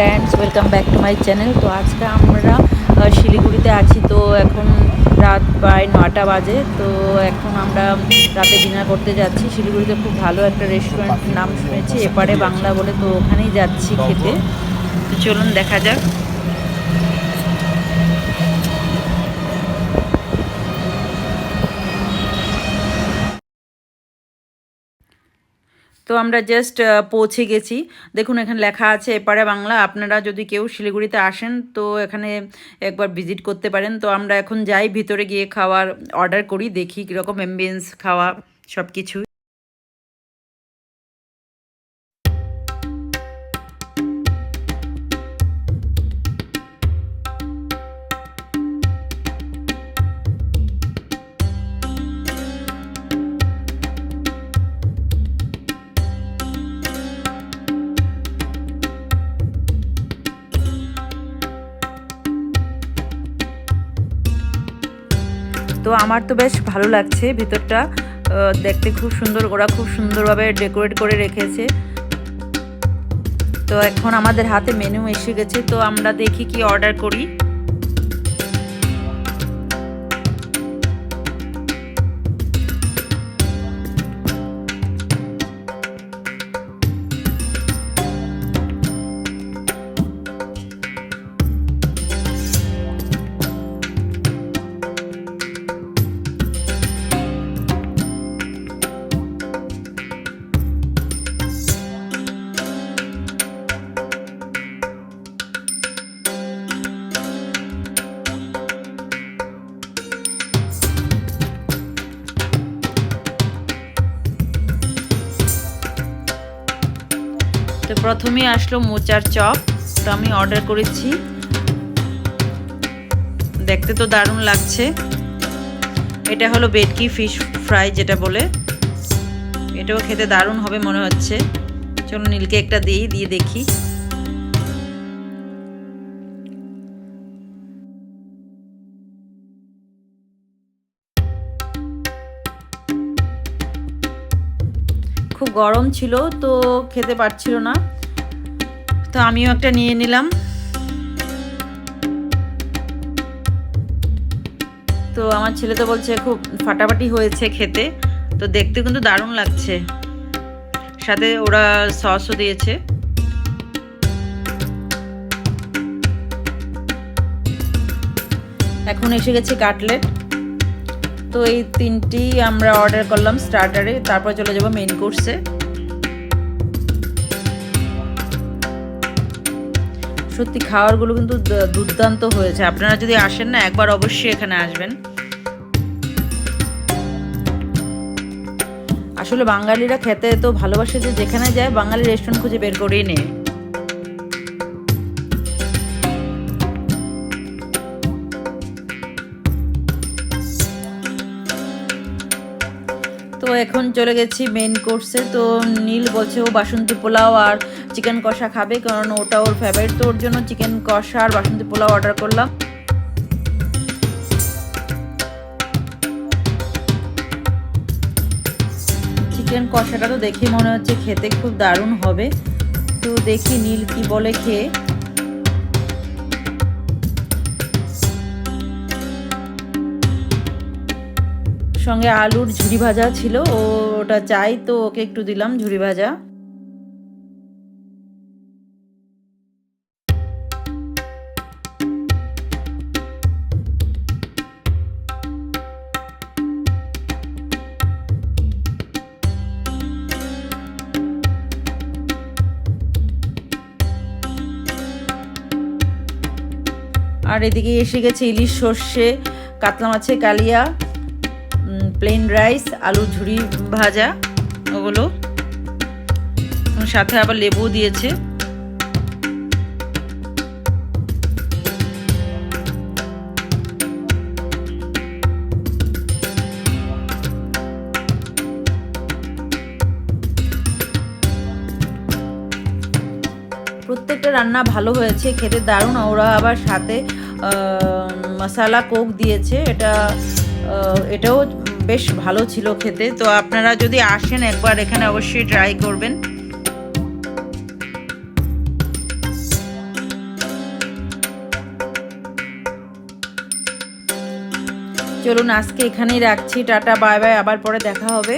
Friends welcome back to my channel তো আজকে আমরা শিলিগুড়িতে আছি, তো এখন রাত প্রায় নটা বাজে। তো এখন আমরা রাতে ডিনার করতে যাচ্ছি। শিলিগুড়িতে খুব ভালো একটা রেস্টুরেন্ট নাম শুনেছি, এপারে বাংলা বলে, তো ওখানেই যাচ্ছি খেতে। তো চলুন দেখা যাক। তো আমরা জাস্ট পৌঁছে গেছি। দেখুন, এখানে লেখা আছে এপারে বাংলা। আপনারা যদি কেউ শিলিগুড়িতে আসেন, তো এখানে একবার ভিজিট করতে পারেন। তো আমরা এখন যাই, ভিতরে গিয়ে খাওয়ার অর্ডার করি, দেখি কীরকম অ্যাম্বিয়েন্স খাওয়া সব কিছু তো আমার তো বেশ ভালো লাগছে ভিতরটা। দেখতে খুব সুন্দর, ওরা খুব সুন্দরভাবে ডেকোরেট করে রেখেছে। তো এখন আমাদের হাতে মেনু এসে গেছে, তো আমরা দেখি কি অর্ডার করি। তো প্রথমে আসলো মোচার চপ, তো আমি অর্ডার করেছি। দেখতে তো দারুণ লাগছে। এটা হলো বেটকি ফিশ ফ্রাই যেটা বলে। এটাও খেতে দারুণ হবে মনে হচ্ছে। চলো নীলকে একটা দিই, দিয়ে দেখি। খুব গরম ছিল, তো খেতে পারছিল না। তো আমিও একটা নিয়ে নিলাম। তো আমার ছেলে তো বলছে, খুব ফাটাফাটি হয়েছে খেতে। তো দেখতে কিন্তু দারুণ লাগছে। সাথে ওরা সসও দিয়েছে। এখন এসে গেছে কাটলেট। তো এই তিনটি আমরা অর্ডার করলাম স্টার্টারে তারপর চলে যাব মেইন কোর্সে সত্যি খাবারগুলো কিন্তু দুর্দান্ত হয়েছে। আপনারা যদি আসেন না, একবার অবশ্যই এখানে আসবেন। আসলে বাঙালিরা খেতে তো ভালোবাসে যে যেখানে যায়, বাঙালি রেস্টুরেন্ট খুঁজে বের করেই নেয়। এখন চলে গেছি মেন কোর্সে তো নীল বলছে ও বাসন্তী পোলাও আর চিকেন কষা খাবে, কারণ ওটা ওর ফেভারিট তো ওর জন্য চিকেন কষা আর বাসন্তী পোলাও অর্ডার করলাম। চিকেন কষাটা তো দেখে মনে হচ্ছে খেতে খুব দারুণ হবে। তো দেখি নীল কি বলে খেয়ে। সঙ্গে আলুর ঝুড়ি ভাজা ছিল, ও ওটা চাই তো ওকে একটু দিলাম ঝুড়ি ভাজা। আর এদিকে এসে গেছে ইলিশ সর্ষে, কাতলা মাছের কালিয়া। প্লেন রাইস আলু ঝুরি ভাজা, ওগুলো। সাথে আবার লেবু দিয়েছে। প্রত্যেকটা রান্না ভালো হয়েছে, খেতে দারুণ। ওরা আবার সাথে মশালা, কোক দিয়েছে। এটা এটাও বেশ ভালো ছিল খেতে। তো আপনারা যদি আসেন একবার এখানে অবশ্যই ট্রাই করবেন। চলুন আজকে এখানেই রাখছি। Tata, bye bye. আবার পরে দেখা হবে।